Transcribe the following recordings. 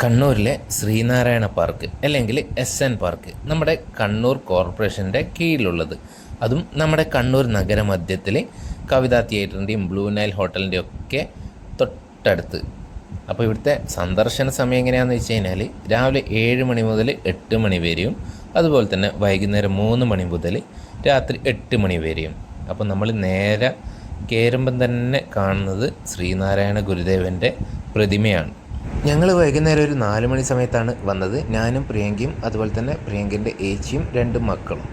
കണ്ണൂരിലെ ശ്രീനാരായണ പാർക്ക് അല്ലെങ്കിൽ S N park നമ്മുടെ കണ്ണൂർ കോർപ്പറേഷന്റെ കീഴിലുള്ളത്. അതും നമ്മുടെ കണ്ണൂർ നഗരമധ്യത്തിൽ കവിതാ തിയേറ്ററിന്റെയും ബ്ലൂ നൈൽ ഹോട്ടലിന്റെയും ഒക്കെ തൊട്ടടുത്ത്. അപ്പോൾ ഇവിടുത്തെ സന്ദർശന സമയം എങ്ങനെയാണെന്ന് വെച്ച് കഴിഞ്ഞാൽ രാവിലെ ഏഴ് മണി മുതൽ എട്ട് മണി വരെയും അതുപോലെ തന്നെ വൈകുന്നേരം മൂന്ന് മണി മുതൽ രാത്രി എട്ട് മണി വരെയും. അപ്പോൾ നമ്മൾ നേരെ കയറുമ്പം തന്നെ കാണുന്നത് ശ്രീനാരായണ ഗുരുദേവന്റെ പ്രതിമയാണ്. ഞങ്ങൾ വൈകുന്നേരം ഒരു നാല് മണി സമയത്താണ് വന്നത്. ഞാനും പ്രിയങ്കയും അതുപോലെ തന്നെ പ്രിയങ്കന്റെ ഏച്ചിയും രണ്ട് മക്കളും.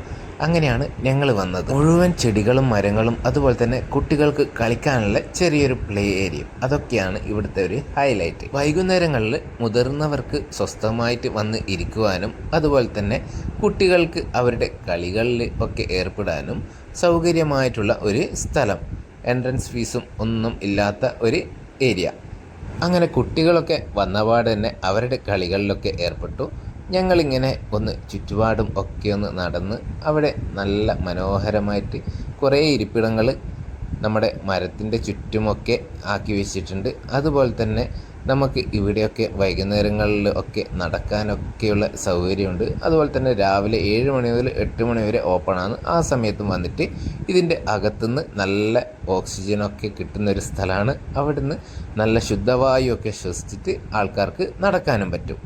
അങ്ങനെയാണ് ഞങ്ങൾ വന്നത്. മുഴുവൻ ചെടികളും മരങ്ങളും അതുപോലെ തന്നെ കുട്ടികൾക്ക് കളിക്കാനുള്ള ചെറിയൊരു പ്ലേ ഏരിയ അതൊക്കെയാണ് ഇവിടുത്തെ ഒരു ഹൈലൈറ്റ് വൈകുന്നേരങ്ങളിൽ മുതിർന്നവർക്ക് സ്വസ്ഥമായിട്ട് വന്ന് ഇരിക്കുവാനും അതുപോലെ തന്നെ കുട്ടികൾക്ക് അവരുടെ കളികളിൽ ഒക്കെ ഏർപ്പെടാനും സൗകര്യമായിട്ടുള്ള ഒരു സ്ഥലം. എൻട്രൻസ് ഫീസും ഒന്നും ഇല്ലാത്ത ഒരു ഏരിയ അങ്ങനെ കുട്ടികളൊക്കെ വന്നപാട് തന്നെ അവരുടെ കളികളിലൊക്കെ ഏർപ്പെട്ടു. ഞങ്ങളിങ്ങനെ ഒന്ന് ചുറ്റുപാടും ഒക്കെ ഒന്ന് നടന്ന് അവിടെ നല്ല മനോഹരമായിട്ട് കുറേ ഇരിപ്പിടങ്ങൾ നമ്മുടെ മരത്തിന്റെ ചുറ്റുമൊക്കെ ആക്കി വെച്ചിട്ടുണ്ട്. അതുപോലെ തന്നെ നമുക്ക് ഇവിടെയൊക്കെ വൈകുന്നേരങ്ങളിൽ ഒക്കെ നടക്കാനൊക്കെയുള്ള സൗകര്യമുണ്ട്. അതുപോലെ തന്നെ രാവിലെ ഏഴ് മണി മുതൽ എട്ട് മണി വരെ ഓപ്പണാണ് ആ സമയത്തും വന്നിട്ട് ഇതിന്റെ അകത്തുനിന്ന് നല്ല ഓക്സിജനൊക്കെ കിട്ടുന്ന ഒരു സ്ഥലമാണ്. അവിടുന്ന് നല്ല ശുദ്ധവായു ഒക്കെ ശ്വസിച്ചിട്ട് ആൾക്കാർക്ക് നടക്കാനും പറ്റും.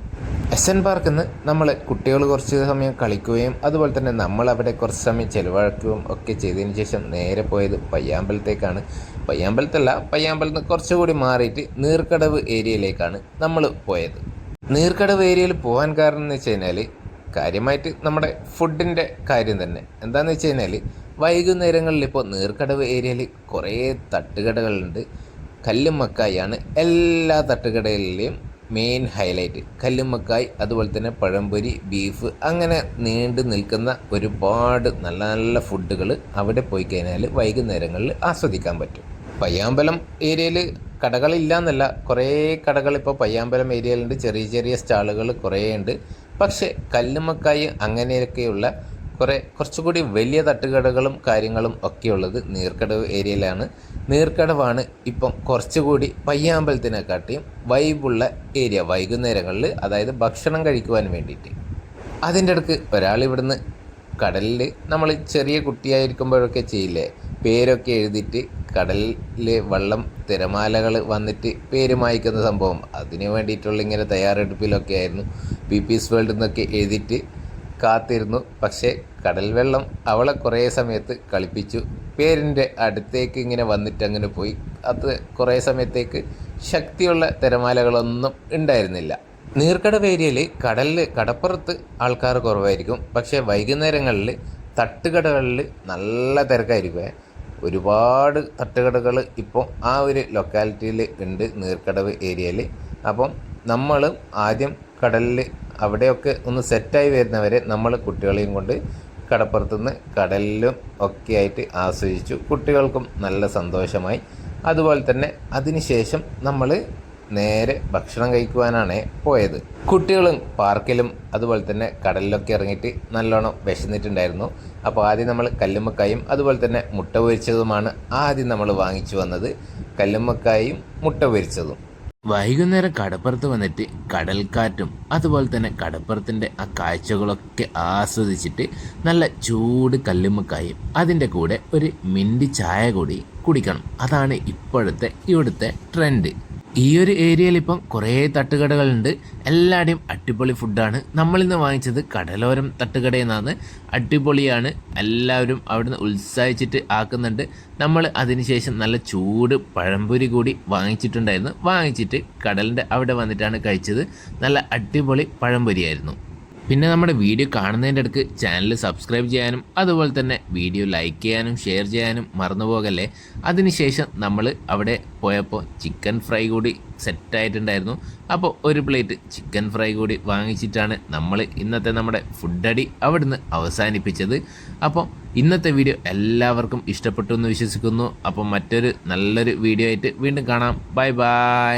എസ് എൻ പാർക്കിൽ നിന്ന് നമ്മൾ കുട്ടികൾ കുറച്ച് സമയം കളിക്കുകയും അതുപോലെ തന്നെ നമ്മൾ അവിടെ കുറച്ച് സമയം ചിലവഴിക്കുകയും ഒക്കെ ചെയ്തതിന് ശേഷം നേരെ പോയത് പയ്യാമ്പലത്തേക്കാണ്. പയ്യാമ്പലത്തല്ല പയ്യാമ്പലത്തിൽ നിന്ന് കുറച്ചുകൂടി മാറിയിട്ട് നീർക്കടവ് ഏരിയയിലേക്കാണ് നമ്മൾ പോയത്. നീർക്കടവ് ഏരിയയിൽ പോകാൻ കാരണം എന്ന് വെച്ച് കഴിഞ്ഞാൽ കാര്യമായിട്ട് നമ്മുടെ ഫുഡിന്റെ കാര്യം തന്നെ. എന്താണെന്ന് വെച്ച് കഴിഞ്ഞാൽ വൈകുന്നേരങ്ങളിൽ ഇപ്പോൾ നീർക്കടവ് ഏരിയയിൽ കുറേ തട്ടുകടകളുണ്ട്. കല്ലുമ്മക്കായാണ് എല്ലാ തട്ടുകടകളിലെയും മെയിൻ ഹൈലൈറ്റ് കല്ലുമ്മക്കായ് അതുപോലെ തന്നെ പഴംപൊരി ബീഫ് അങ്ങനെ നീണ്ടു നിൽക്കുന്ന ഒരുപാട് നല്ല നല്ല ഫുഡുകൾ അവിടെ പോയി കഴിഞ്ഞാൽ വൈകുന്നേരങ്ങളിൽ ആസ്വദിക്കാൻ പറ്റും. പയ്യാമ്പലം ഏരിയയിൽ കടകളില്ല എന്നല്ല കുറേ കടകൾ ഇപ്പോൾ പയ്യാമ്പലം ഏരിയയിലുണ്ട്. ചെറിയ ചെറിയ സ്റ്റാളുകൾ കുറേ ഉണ്ട് പക്ഷേ കല്ലുമ്മക്കായ് അങ്ങനെയൊക്കെയുള്ള കുറേ കുറച്ചുകൂടി വലിയ തട്ടുകടകളും കാര്യങ്ങളും ഒക്കെയുള്ളത് നീർക്കടവ് ഏരിയയിലാണ്. നീർക്കടവാണ് ഇപ്പം കുറച്ചുകൂടി പയ്യാമ്പലത്തിനെക്കാട്ടിയും വൈബുള്ള ഏരിയ വൈകുന്നേരങ്ങളിൽ അതായത് ഭക്ഷണം കഴിക്കുവാൻ വേണ്ടിയിട്ട്. അതിന്റെ അടുക്ക് ഒരാൾ ഇവിടുന്ന് കടലിൽ നമ്മൾ ചെറിയ കുട്ടിയായിരിക്കുമ്പോഴൊക്കെ ചെയ്യില്ലേ? പേരൊക്കെ എഴുതിയിട്ട് കടലിലെ വെള്ളം തിരമാലകൾ വന്നിട്ട് പേര് മായ്ക്കുന്ന സംഭവം. അതിന് വേണ്ടിയിട്ടുള്ള ഇങ്ങനെ തയ്യാറെടുപ്പിലൊക്കെ ആയിരുന്നു. പി പീസ് വേൾഡിൽ നിന്നൊക്കെ എഴുതിയിട്ട് കാത്തിരുന്നു. പക്ഷേ കടൽ വെള്ളം അവളെ കുറേ സമയത്ത് കളിപ്പിച്ചു. പേരിന്റെ അടുത്തേക്ക് ഇങ്ങനെ വന്നിട്ട് അങ്ങനെ പോയി. അത് കുറേ സമയത്തേക്ക് ശക്തിയുള്ള തിരമാലകളൊന്നും ഉണ്ടായിരുന്നില്ല. നീർക്കടവ് ഏരിയയിൽ കടലിൽ കടപ്പുറത്ത് ആൾക്കാർ കുറവായിരിക്കും. പക്ഷേ വൈകുന്നേരങ്ങളിൽ തട്ടുകടകളിൽ നല്ല തിരക്കായിരിക്കും. ഒരുപാട് തട്ടുകടകൾ ഇപ്പോൾ ആ ഒരു ലൊക്കാലിറ്റിയിൽ ഉണ്ട് നീർക്കടവ് ഏരിയയിൽ അപ്പം നമ്മൾ ആദ്യം കടലിൽ അവിടെയൊക്കെ ഒന്ന് സെറ്റായി വരുന്നവരെ നമ്മൾ കുട്ടികളെയും കൊണ്ട് കടപ്പുറത്തുനിന്ന് കടലിലും ഒക്കെ ആയിട്ട് ആസ്വദിച്ചു. കുട്ടികൾക്കും നല്ല സന്തോഷമായി. അതുപോലെ തന്നെ അതിനുശേഷം നമ്മൾ നേരെ ഭക്ഷണം കഴിക്കുവാനാണ് പോയത്. കുട്ടികളും പാർക്കിലും അതുപോലെ തന്നെ കടലിലൊക്കെ ഇറങ്ങിയിട്ട് നല്ലോണം വിശന്നിട്ടുണ്ടായിരുന്നു. അപ്പോൾ ആദ്യം നമ്മൾ കല്ലുമ്മക്കായും അതുപോലെ തന്നെ മുട്ട പൊരിച്ചതുമാണ് ആദ്യം നമ്മൾ വാങ്ങിച്ചു വന്നത്. കല്ലുമ്മക്കായും മുട്ട പൊരിച്ചതും. വൈകുന്നേരം കടപ്പുറത്ത് വന്നിട്ട് കടൽക്കാറ്റും അതുപോലെ തന്നെ കടപ്പുറത്തിന്റെ ആ കാഴ്ചകളൊക്കെ ആസ്വദിച്ചിട്ട് നല്ല ചൂട് കല്ലുമ്മക്കായും അതിന്റെ കൂടെ ഒരു മിന്റ് ചായ കൂടി കുടിക്കണം. അതാണ് ഇപ്പോഴത്തെ ഇവിടുത്തെ ട്രെൻഡ് ഈ ഒരു ഏരിയയിൽ ഇപ്പം കുറേ തട്ടുകടകളുണ്ട്. എല്ലാവരുടെയും അടിപൊളി ഫുഡാണ്. നമ്മളിന്ന് വാങ്ങിച്ചത് കടലോരം തട്ടുകടയിൽ നിന്നാണ് അടിപൊളിയാണ്. എല്ലാവരും അവിടുന്ന് ഉത്സാഹിച്ചിട്ട് ആക്കുന്നുണ്ട്. നമ്മൾ അതിനുശേഷം നല്ല ചൂട് പഴംപൊരി കൂടി വാങ്ങിച്ചിട്ടുണ്ടായിരുന്നു. വാങ്ങിച്ചിട്ട് കടലിന്റെ അവിടെ വന്നിട്ടാണ് കഴിച്ചത്. നല്ല അടിപൊളി പഴംപൊരിയായിരുന്നു. പിന്നെ നമ്മുടെ വീഡിയോ കാണുന്നതിന്റെ അടുക്ക് ചാനൽ സബ്സ്ക്രൈബ് ചെയ്യാനും അതുപോലെ തന്നെ വീഡിയോ ലൈക്ക് ചെയ്യാനും ഷെയർ ചെയ്യാനും മറന്നുപോകല്ലേ അതിനുശേഷം നമ്മൾ അവിടെ പോയപ്പോൾ ചിക്കൻ ഫ്രൈ കൂടി സെറ്റായിട്ടുണ്ടായിരുന്നു അപ്പോൾ ഒരു പ്ലേറ്റ് ചിക്കൻ ഫ്രൈ കൂടി വാങ്ങിച്ചിട്ടാണ് നമ്മൾ ഇന്നത്തെ നമ്മുടെ ഫുഡടി അവിടുന്ന് അവസാനിപ്പിച്ചത്. അപ്പോൾ ഇന്നത്തെ വീഡിയോ എല്ലാവർക്കും ഇഷ്ടപ്പെട്ടു എന്ന് വിശ്വസിക്കുന്നു. അപ്പോൾ മറ്റൊരു നല്ലൊരു വീഡിയോ ആയിട്ട് വീണ്ടും കാണാം. Bye bye